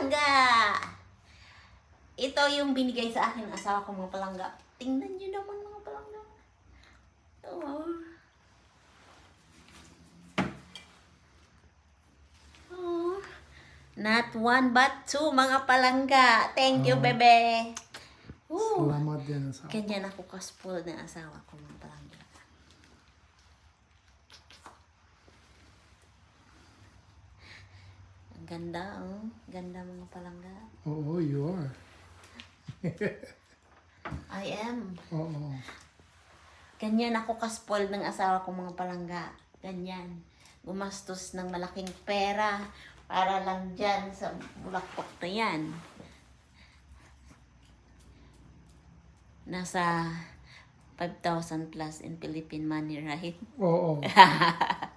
palangga. Ito yung binigay sa akin ng asawa ko mga palangga. Tingnan nyo naman mga palangga. Oh. Oh. Not one but two mga palangga. Thank you, Oh. bebe. Woo. Salamat din sa Ganyan ako ka-spoiled ng asawa ko mga palangga. Ang ganda, oh. Ganda mga palangga. Oo, you are. I am. Oo. Ganyan ako ka-spoiled ng asawa ko mga palangga. Ganyan. Gumastos ng malaking pera para lang dyan sa bulakpok na yan. Nasa 5,000 plus in Philippine money, right? Oo.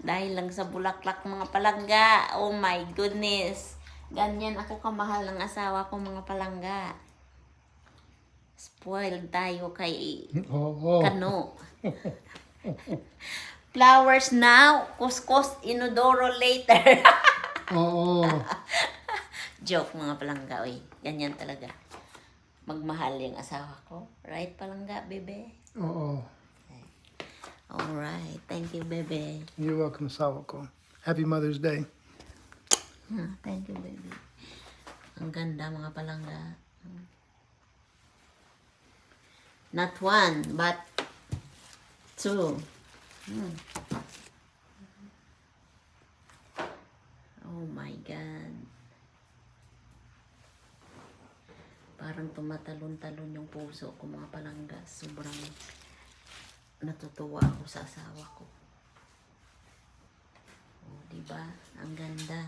Dahil lang sa bulaklak mga palangga. Oh my goodness. Ganyan ako kamahal ng asawa ko mga palangga. Spoiled tayo kay Oo. Kano. Flowers now, kuskus inodoro later. Oo. Joke mga palangga, oy. Ganyan talaga. Magmahal yung asawa ko. Right, palangga, bebe? Oo. Alright. Thank you, bebe. You're welcome, sawa ko. Happy Mother's Day. Thank you, baby. Ang ganda mga palangga. Not one, but two. Hmm. Oh my God. Parang tumatalon-talon yung puso ko mga palangga. Sobrang natutuwa ako sa asawa ko. Oh, di ba? Ang ganda.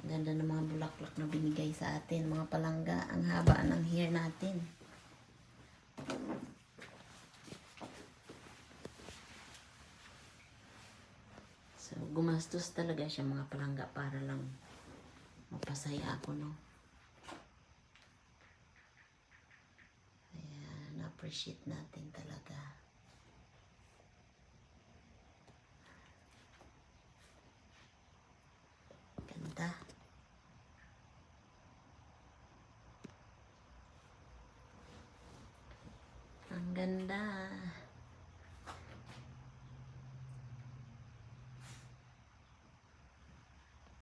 Ang ganda ng mga bulaklak na binigay sa atin, mga palangga. Ang haba ng hair natin. So, gumastos talaga siya mga palangga para lang mapasaya ako, no? Kaya, na-appreciate natin talaga. ganda.